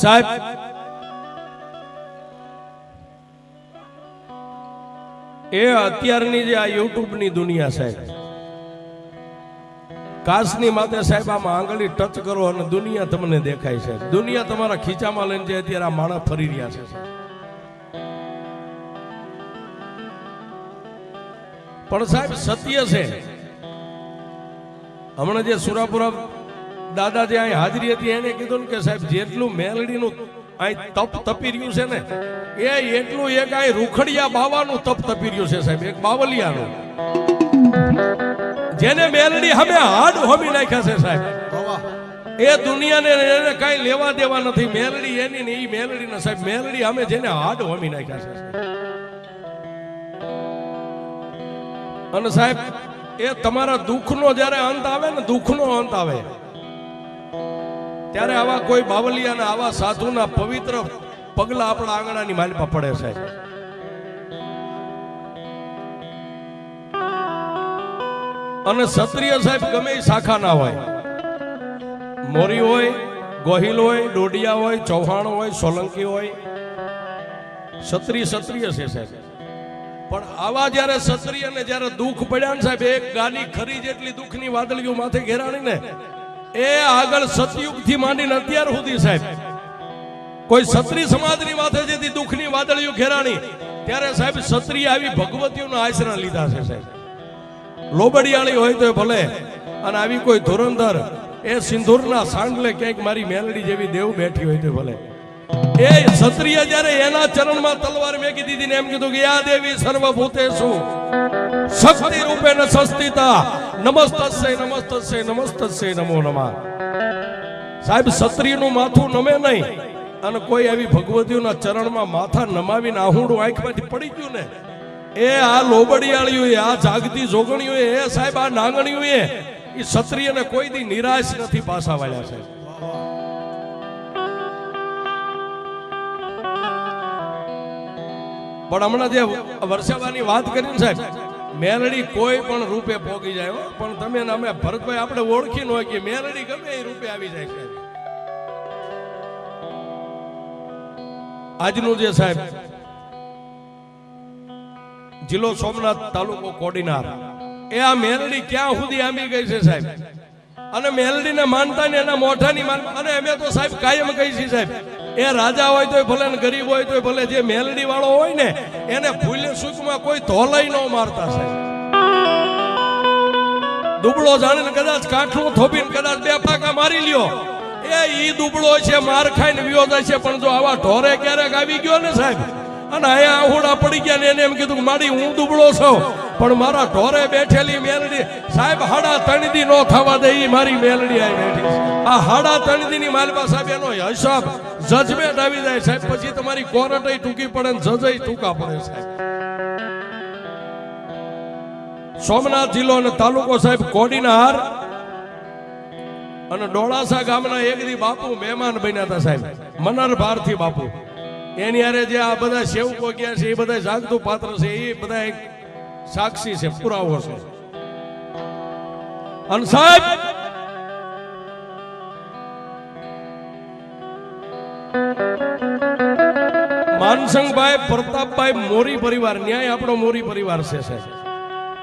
સાહેબ એ અત્યારની જે આ યુટ્યુબની દુનિયા સાહેબ. કાશની માથે સાહેબ આમાં આંગળી ટચ કરો અને દુનિયા તમને દેખાય છે. દુનિયા તમારા ખીચામાં લઈને જે અત્યારે આ માણસ ફરી રહ્યા છે પણ સાહેબ સત્ય છે. હમણાં જે સુરાપુરા દાદા જે અહીં હાજરી હતી, એને કીધું કે સાહેબ, જેટલું મેલડીનું અહીં તપ તપી રહ્યું છે ને, એ એટલું એક અહીં રૂખડિયા બાવાનું તપ તપી રહ્યું છે સાહેબ, એક બાવલિયાનું. જેને મેલડી હવે હાડ હોમી નાખ્યા છે સાહેબ. એ દુનિયાને એને કાંઈ લેવા દેવા નથી. મેલડી એની ને એ મેલડી ને સાહેબ, મેલડી અમે જેને હાડ હોમી નાખ્યા છે અને સાહેબ, એ તમારા દુઃખનો જ્યારે અંત આવે ને, દુઃખનો અંત આવે. ત્યારે આવા કોઈ બાવલિયા અને આવા સાધુના પવિત્ર પગલા આપણા આંગણાની માલમાં પડે છે. અને ક્ષત્રિય સાહેબ ગમે શાખા ના હોય. મોરી હોય, ગોહિલ હોય, ડોડિયા હોય, ચૌહાણ હોય, સોલંકી હોય. ક્ષત્રિય ક્ષત્રિય છે સાહેબ. પણ આવા જ્યારે ક્ષત્રિય ને જ્યારે દુઃખ પડ્યા ને સાહેબ, એક ગાની ખરી જેટલી દુઃખની વાદળીઓ માથે ઘેરાણી ને એ આગળ સતયુગથી માંડીને અત્યાર સુધી સાહેબ, કોઈ સત્રી સમાજની માથે જેથી દુઃખની વાદળીઓ ઘેરાણી, ત્યારે સાહેબ સત્રી આવી ભગવતીઓના આશરા લીધા છે સાહેબ. લોબડિયાળી હોય તો ભલે, અને આવી કોઈ ધુરંધર, એ સિંદૂરના સાંડલે ક્યાંક મારી મેલડી જેવી દેવ બેઠી હોય તો ભલે. એ ક્ષત્રિય જ્યારે એના ચરણમાં તલવાર મેકી દીધી ને એમ કીધું કે, યા દેવી સર્વભૂતેષુ શક્તિ રૂપે ન સસ્તિતા નમસ્તસ્ય નમસ્તસ્ય નમસ્તસ્ય નમો નમઃ. સાહેબ સત્રીનું માથું નમે નહીં અને કોઈ આવી ભગવતીઓના ચરણમાં માથા નમાવીને આહુડું આંખમાંથી પડી ગયું ને, એ આ લોબડિયાળીઓએ આ જાગતી જોગણીઓએ એ સાહેબ, આ નાંગણીઓએ એ ક્ષત્રિયને કોઈ દી નિરાશ નથી પાછા વાળ્યા છે. પણ હમણાં જે વર્ષાવાની વાત કરી ને સાહેબ મેલડી કોઈ પણ રૂપે પોગી જાય પણ તમે અમે ભરતભાઈ આપણે ઓળખી ન કે મેલડી ગમે એ રૂપે આવી જાય છે આજનું જે સાહેબ, જિલ્લો સોમનાથ તાલુકો કોડીનાર. એ આ મેલડી ક્યાં સુધી આંબી ગઈ છે સાહેબ? અને મેલડીને માનતા ને એના મોઢાની માન અને અમે તો સાહેબ કાયમ કહી છીએ સાહેબ. એ રાજા હોય તોય ભલે ને ગરીબ હોય તોય ભલે જે મેલડી વાળો હોય ને, એને ભૂલે સુખમાં કોઈ ધોલાઈ ન મારતા સાહેબ. દુબળો જાણીને કદાચ કાઠું થોપીને કદાચ બે પાકા મારી લ્યો. એ ઈ દુબળો છે, માર ખાઈને વિયો છે, પણ જો આવા ઢોરે ક્યારેક આવી ગયો ને સાહેબ, અને અહીંયા આહુડા પડી ગયા ને એને એમ કીધું મારી હું દુબળો છું, પણ મારા ઢોરે બેઠેલી મેલડી, સાહેબ, હાડા તણદી નો થવા દે એ મારી મેલડી આવી બેઠી આ હાડા તણદી ની માલબા સાહેબ, એનો હિસાબ જજમેન્ટ આવી જાય સાહેબ. પછી તમારી કોરટય ટૂંકી પડે ને જજ ટૂંકા પડે સાહેબ. સોમનાથ જિલ્લો અને તાલુકો સાહેબ કોડીનાર અને ડોળાસા ગામના એક દી બાપુ મહેમાન બન્યા હતા સાહેબ. મનર ભારથી બાપુ. એની હારે જે આ બધા સેવકો ગયા છે, એ બધા જાગતું પાત્ર છે, એ બધા એક સાક્ષી છે, પુરાવો છે. અને સાહેબ માનસંગભાઈ, પ્રતાપભાઈ મોરી પરિવાર, ન્યાય આપણો મોરી પરિવાર છે, સાહેબ.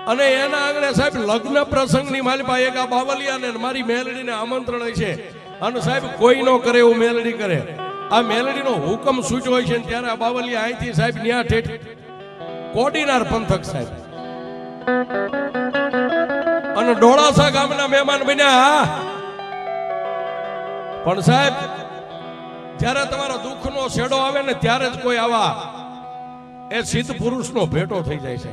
અને એના આંગણે, સાહેબ, લગ્ન પ્રસંગની મારી પાસે એક આ બાવલિયાને મારી મેલડીને આમંત્રણ છે. અને સાહેબ, કોઈ ન કરે એવું મેલડી કરે. આ મેલડીનો હુકમ સૂચવો છે ત્યારે આ બાવલિયા અહીંથી, સાહેબ, ન્યા ઠેઠ કોડીનાર પંથક, સાહેબ. અને ડોળાસા ગામના મહેમાન બન્યા. પણ સાહેબ જ્યારે તમારા દુઃખનો છેડો આવે ને ત્યારે જ કોઈ આવા એ સિદ્ધ પુરુષનો ભેટો થઈ જાય છે.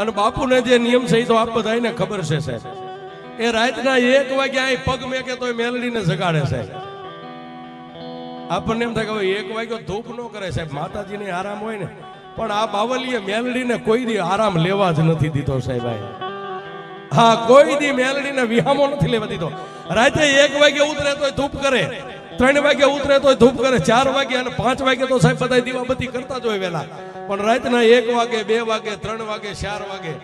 અને બાપુને જે નિયમ છે તો આપ બધાને ખબર છે, સાહેબ. એ રાતના એક વાગે અહીં પગ મેકે તો મેલડીને જગાડે સાહેબ આપણને એમ થાય કે હવે એક વાગ્યો ધૂપ ન કરે, સાહેબ. માતાજીને આરામ હોય ને, પણ આ બાવલીએ મેલડીને કોઈ દી આરામ લેવા જ નથી દીધો, સાહેબ હા, કોઈ દી મેલડીને વિહામો નથી લેવા દીધો. રાતે એક વાગે ઉતરે તોય ધૂપ કરે. ત્રણ વાગે ઉતરે તો ધૂપ કરે, ચાર વાગે અને પાંચ વાગે તો સાહેબ બધા દીવાબત્તી કરતા જ હોય વેલા. પણ રાતના એક વાગે, બે વાગે, ત્રણ વાગે, ચાર વાગે,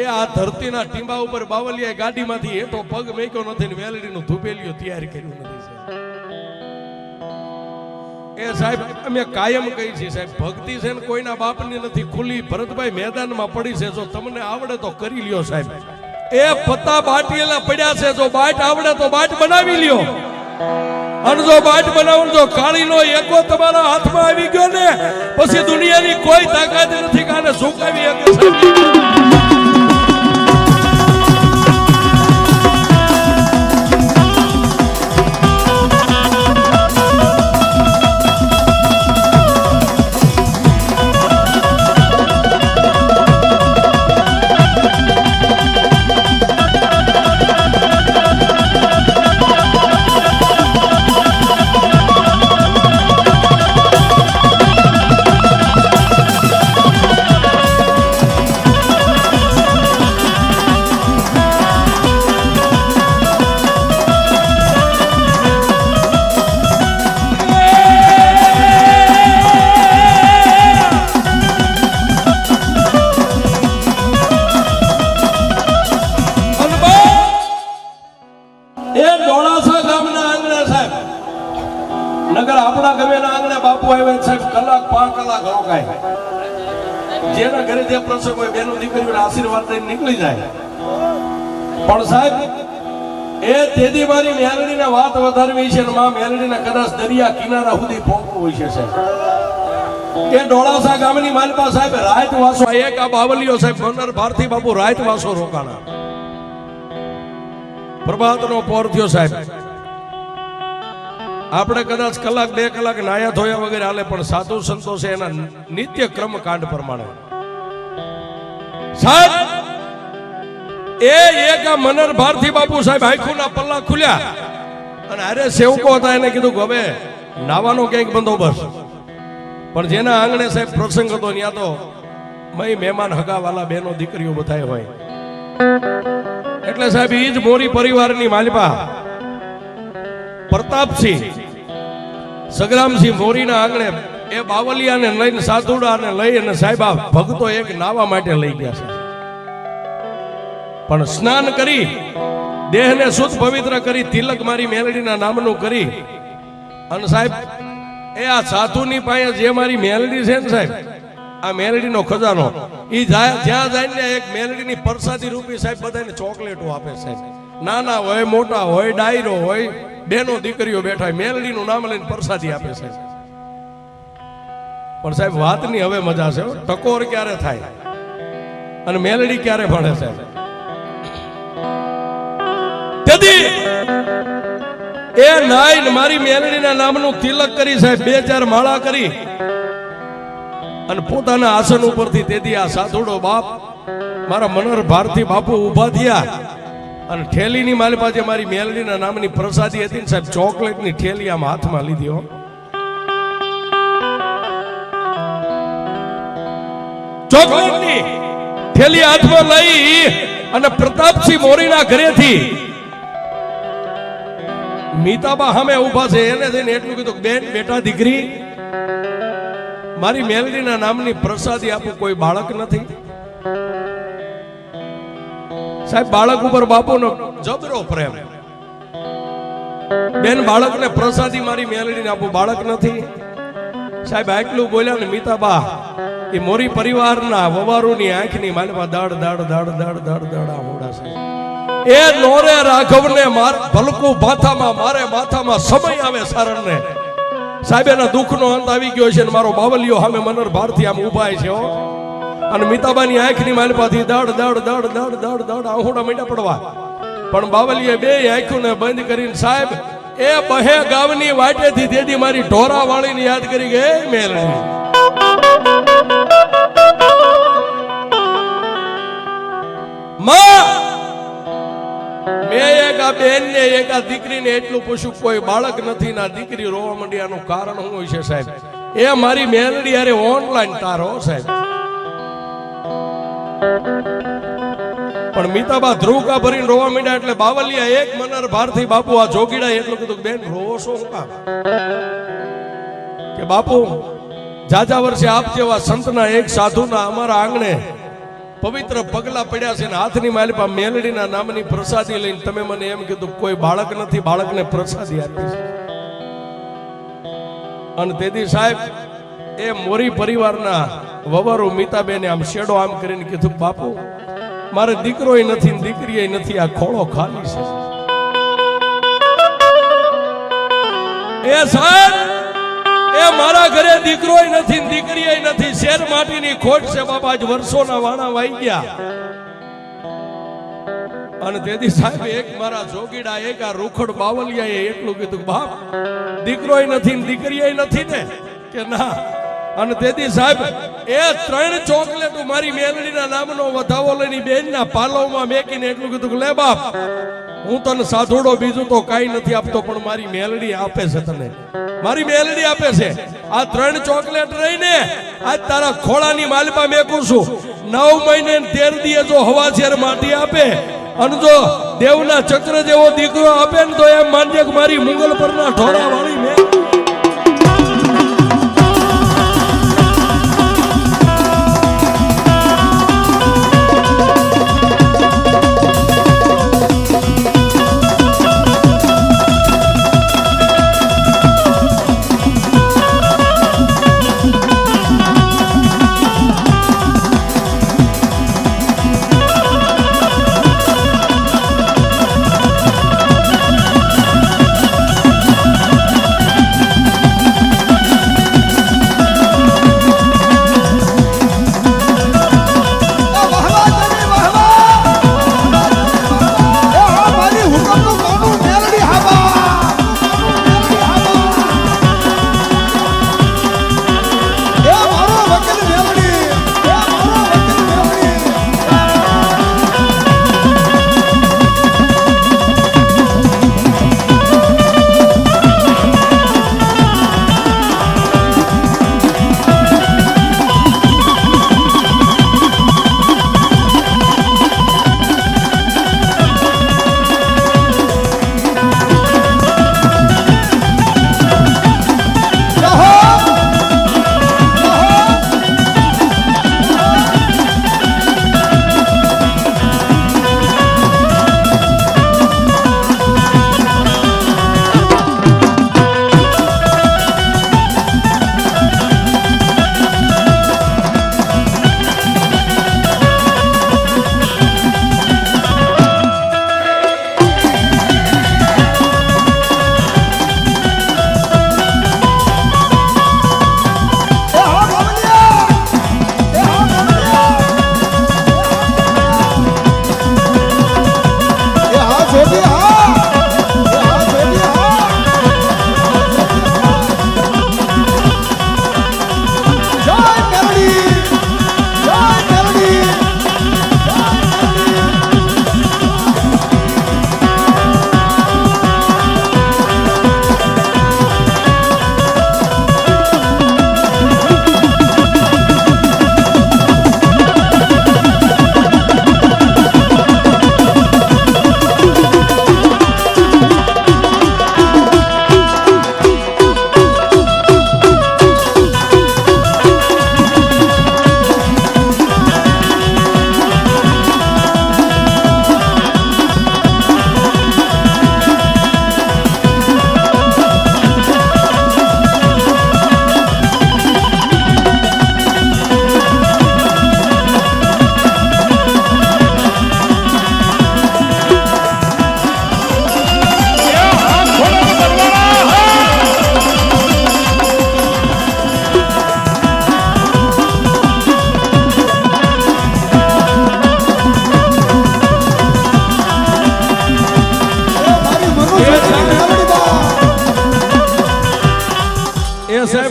એ આ ધરતીના ટીંબા ઉપર બાવલિયા ગાડીમાંથી હેઠો પગ મેક્યો નથી ને મેલડીનું ધૂપેલિયું તૈયાર કર્યું નથી સાહેબ. એ સાહેબ, અમે કાયમ કહી છીએ સાહેબ, ભક્તિ છે ને કોઈના બાપની નથી, ખુલ્લી ભરતભાઈ મેદાનમાં પડી છે, જો તમને આવડે તો કરી લ્યો સાહેબ. એ પત્તા બાટીએલા પડ્યા છે, જો બાટ આવડે તો બાટ બનાવી લ્યો. અને જો બાટ બનાવું જો કાળીનો એકો તમારા હાથમાં આવી ગયો ને, પછી દુનિયાની કોઈ તાકાત નથી કાને સુકાવી શકે. જે પ્રસંગ હોય બેનો દીકરીઓના આશીર્વાદ લઈને નીકળી જાય. પણ સાહેબ, એ તેથી મારી મેલડીને વાત વધારવી છે માં મેલડીને કદાચ દરિયા કિનારા સુધી પહોંચવું હોય છે, સાહેબ. કે ડોળાસા ગામની માલપા સાહેબ રાયત વાસો એક આ બાવલીઓ સાહેબ મનર ભારતી બાપુ રાયત વાસો રોકાણા. પ્રભાતનો પોર થયો, સાહેબ. આપણે કદાચ કલાક, બે કલાક નાયા ધોયા વગેરે હાલે, પણ સાધુ સંતોષે એના નિત્ય ક્રમ કાંડ પ્રમાણે. સાહેબ, એ એક આ મનર ભારતી બાપુ સાહેબ ના પલ્લા ખુલ્યા. અને અરે સેવકો હતા એને કીધું કે હવે નાવાનો ક્યાંક બંદોબસ્ત. પણ જેના આંગણે સાહેબ પ્રસંગ હતો, ત્યાં તો મય મહેમાન હગાવાલા બેનો દીકરીઓ બધાય હોય. એટલે સાહેબ ઈ જ મોરી પરિવારની માલિપા. પ્રતાપસિંહ, સગરામસિંહ મોરીના આંગણે એ બાવલિયાને લઈને સાધુડાને લઈ અને સાહેબ ભક્તો એક નાવા માટે લઈ ગયા છે. પણ સ્નાન કરી, દેહને શુદ્ધ પવિત્ર કરી, તિલક મારી મેલડીના નામનું કરી. અને સાહેબ, એ આ સાધુની પાસે જે મારી મેલડી છે ને સાહેબ, આ મેલડીનો ખજાનો એ જાય જ્યાં જાય ને એક મેલડીની પ્રસાદી રૂપી સાહેબ બધાને ચોકલેટો આપે સાહેબ નાના હોય, મોટા હોય, ડાયરો હોય, બેનો દીકરીઓ બેઠા મેલડીનું નામ લઈને પરસાદી આપે સાહેબ પણ સાહેબ, વાતની હવે મજા છે ટકોર ક્યારે થાય? અને મેલડી ક્યારે ભણે સાહેબ તેથી એ નાઈન મારી મેલડીના નામનું તિલક કરી સાહેબ, બે ચાર માળા કરી અને પોતાના આસન ઉપરથી તેથી આ સાધુડો બાપ મારા મનર ભારતી બાપુ ઊભા થયા અને ઠેલીની મારી પાસે મારી મેલડીના નામની પ્રસાદી હતી ને સાહેબ, ચોકલેટની ઠેલી આમ હાથમાં લીધી હો. ચોકલેટની થેલી હાથમાં લઈ અને પ્રતાપસિંહ મોરીના ઘરેથી મીતાબા સામે ઊભા છે. એને જઈને એટલું કીધું બેન, બેટા, દીકરી, મારી મેલડીના નામની પ્રસાદી આપું, કોઈ બાળક નથી. સાહેબ, બાળક ઉપર બાપુનો જબરો પ્રેમ. બેન, બાળકને પ્રસાદી મારી મેલડીને આપું, બાળક નથી. સાહેબ, આટલું બોલ્યા ને મીતાબા એ મોરી પરિવારના વવારુની આંખની માલમાં દાડ દાડ દાડ દાડ દાડ દાડ આવડા છે. એ નોરે રાઘવને માર, ભલકું માથામાં, મારે માથામાં સમય આવે સારણને. સાહેબ, એના દુઃખનો અંત આવી ગયો છે ને મારો બાવલિયો સામે મનર ભારથી આમ ઉભાય છે અને મીતાબાની આંખની માલપાથી દાડ દાડ દાડ દાડ દાડ દાડ આહુડા મીંડા પડવા. પણ બાવલીએ બે આંખોને બંધ કરીને સાહેબ, એ બહે ગામની વાટેથી દેદી મારી ઢોરા વાળીને યાદ કરી ગઈ મેલડી મેં એક દીકરીને એટલું પણ મીતાબા ધ્રુવકા ભરીને રોવા માંડ્યા એટલે બાવલિયા એક મનર ભારથી બાપુ આ જોગીડા એટલું કીધું બેન, રોવો શું કે બાપુ જાજા વર્ષે આપ જેવા સંતના એક સાધુના અમારા આંગણે પવિત્ર પગલા પડ્યા છે ને હાથની માલિપા મેલડીના નામની પ્રસાદી લઈને તમે મને એમ કીધું, કોઈ બાળક નથી, બાળકને પ્રસાદી આપી છે અને તેથી સાહેબ, એ મોરી પરિવારના વવારો મીતાબેને આમ શેડો આમ કરીને કીધું, બાપુ, મારે દીકરોય નથી દીકરી દીકરીય નથી, આ ખોળો ખાલી છે. એ સાહેબ એ મારા ઘરે દીકરો નથી દીકરી નથી. શેર માટીની ખોટ છે બાપા, આજ વર્ષોના વાણા વાઈ ગયા. અને તેથી સાહેબ, એક મારા જોગીડા, એક આ રૂખડ બાવલિયા એટલું કીધું બાપ દીકરો નથી દીકરી નથી ને? કે ના. અને તેથી સાહેબ, એ ત્રણ ચોકલેટ મારી મેલડીના નામનો વધાવો લઈને બેનના પાલવમાં મેકીને એટલું કીધું લે બાપ હું તને સાધુડો બીજું તો કાંઈ નથી આપતો, પણ મારી મેલડી આપે છે તને. મારી મેલડી આપે છે. આ ત્રણ ચોકલેટ રહીને આજ તારા ખોળાની માલપા મેકું છું. નવ મહિને તેર દીએ જો હવા ઝેર માટી આપે, અને જો દેવના ચક્ર જેવો દીકરો આપે ને તો એમ માનજે કે મારી મુગલ પરના ઢોળા વાળી મેં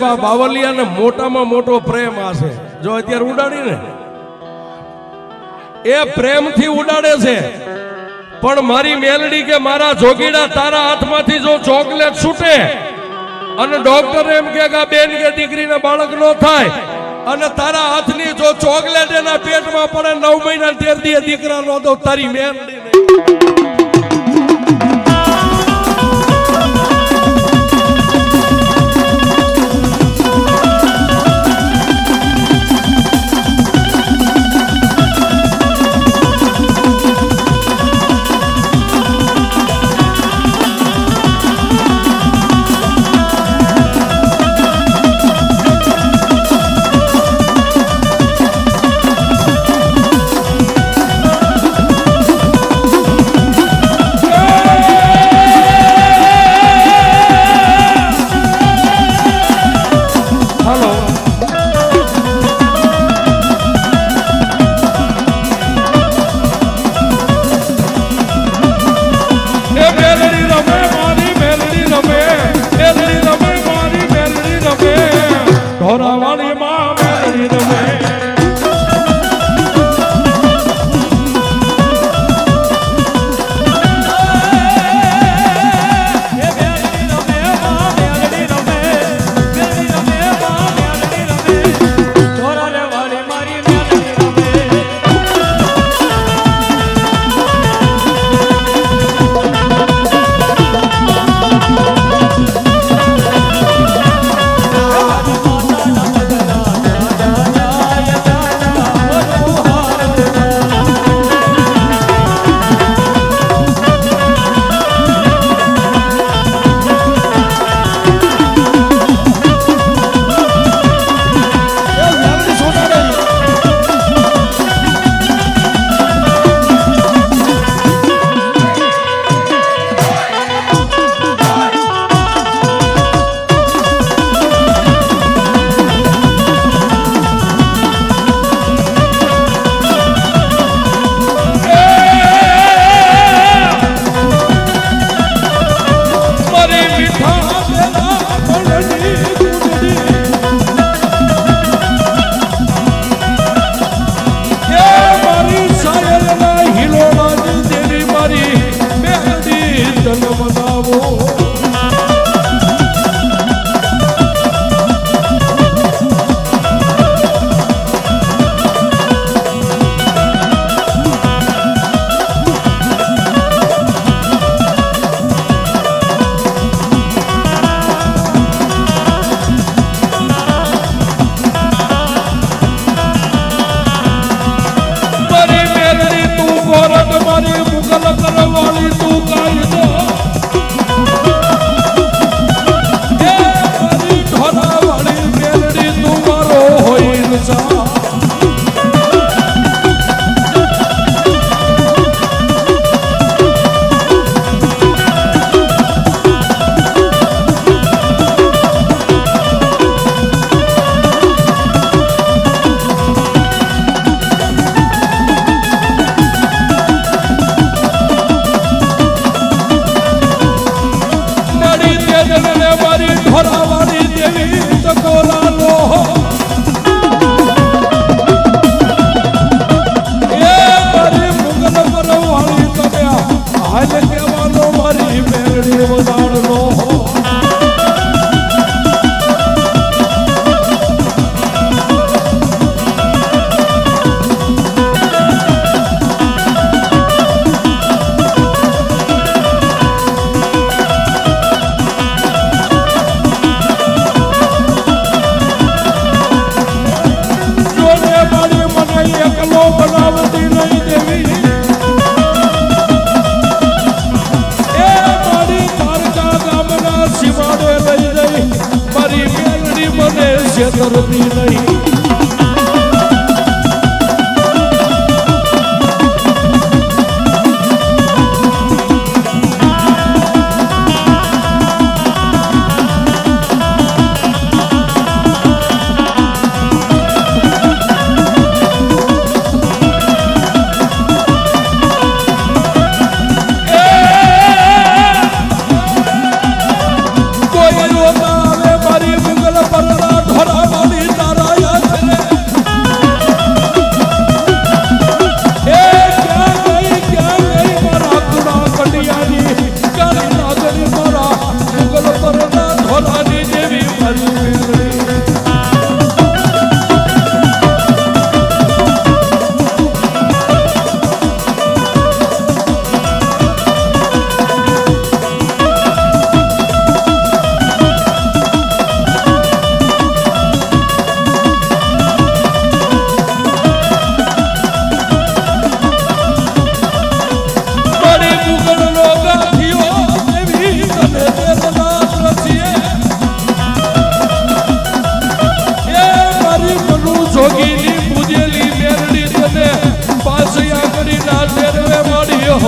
આ બાવલિયાને મોટામાં મોટો પ્રેમ આ છે. જો અત્યારે ઉડાડી ને. એ પ્રેમથી ઉડાડે છે. પણ મારી મેલડી કે મારા જોગીડા તારા હાથમાંથી જો ચોકલેટ છૂટે, અને ડોક્ટર એમ કે બેન કે દીકરીને બાળક નો થાય, અને તારા હાથની જો ચોકલેટ એના પેટમાં પડે, નવ મહિના તેર દીકરા નો તો તારી મેલડી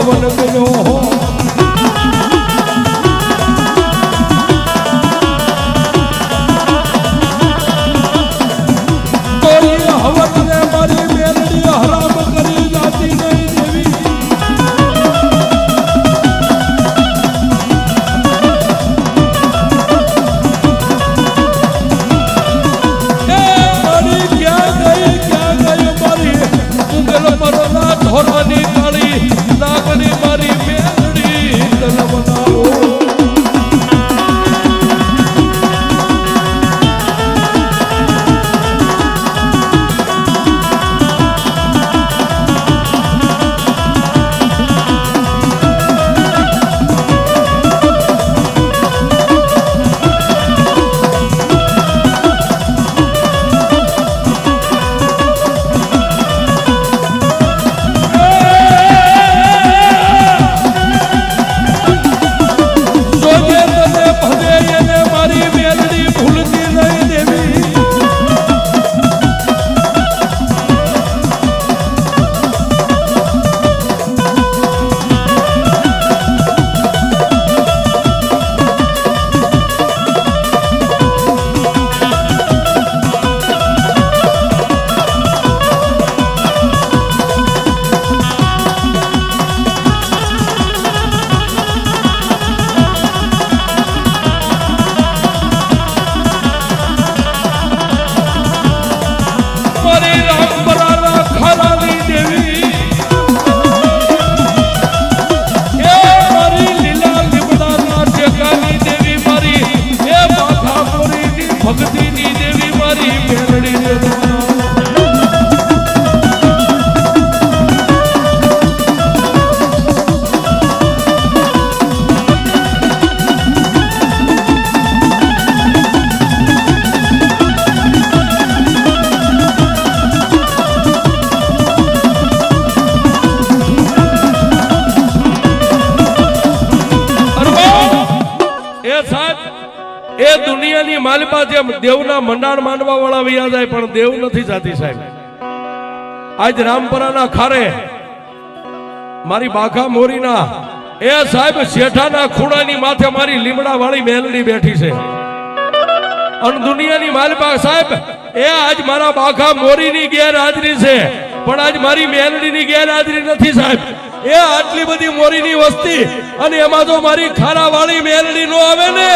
મારી દુનિયાની માલિપા જેમ દેવના મંડાણ માંડવા વાળા વૈયા જાય, પણ દેવ નથી જાતી સાહેબ. આજ રામપરાના ખારે મારી બાઘા મોરીના, એ સાહેબ શેઠાના ખૂણાની માથે મારી લીમડા વાળી મેલડી બેઠી છે. અને દુનિયાની માલિપા સાહેબ, એ આજ મારા બાઘા મોરીની ગેરહાજરી છે, પણ આજ મારી મેલડીની ગેરહાજરી નથી સાહેબ. એ આટલી બધી મોરીની વસ્તી અને એમાં જો મારી ખારા મેરડી નો આવે ને,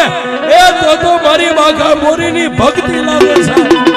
એ તો તો મારી બાઘા મોરીની ભક્તિ લાગે સાહેબ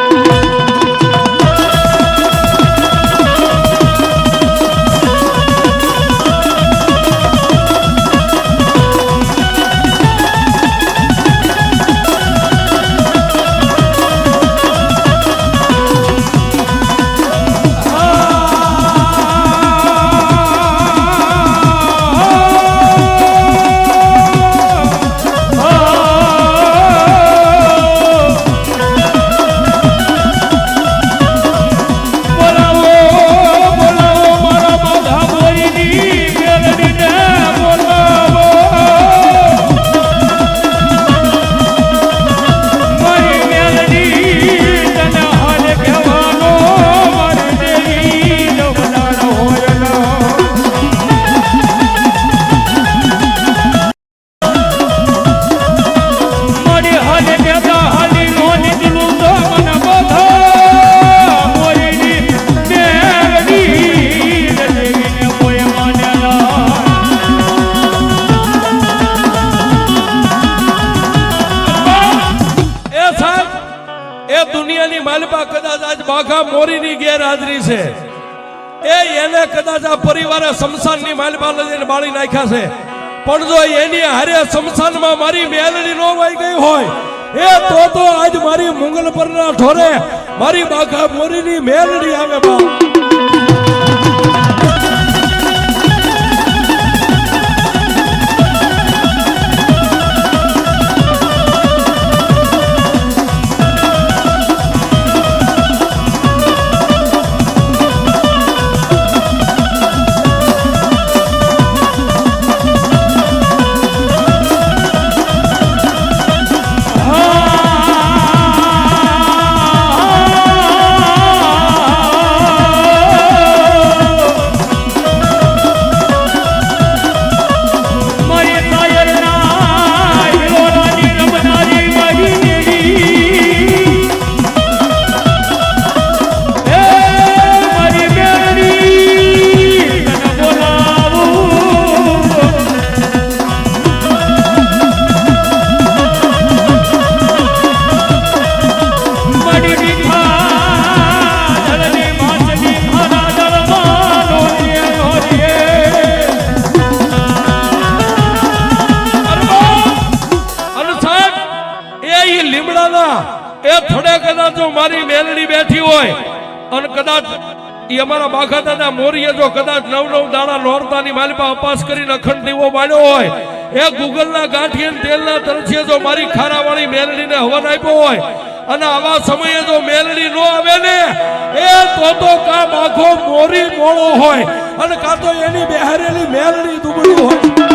એની માલપા કદાચ આજ બાઘા મોરીની ગેરહાજરી છે. એ એને કદાચ આ પરિવારે શમશાનની માલપા લઈને બાળી નાખ્યા છે. પણ જો એની હારે શમશાનમાં મારી મેલડી ન વહી ગઈ હોય, એ તો તો આજ મારી મુંગલ પરના ઢોરે મારી બાઘા મોરીની મેલડી આવે બા બાઘા દાદા મોરીએ જો કદાચ નવ નવ દાણા નોરતાની માલિપા અપાસ કરીને અખંડ દીવો માંડ્યો હોય, એ ગૂગલના ગાંઠીએ તેલના તરછીએ જો મારી ખારાવાળી મેલડીને હવન આપ્યો હોય, અને આવા સમયે જો મેલડી નો આવે ને, એ તો તો કામ આખો મોરી મોળો હોય, અને કાં તો એની બેહારેલી મેલડી દુબળી હોય.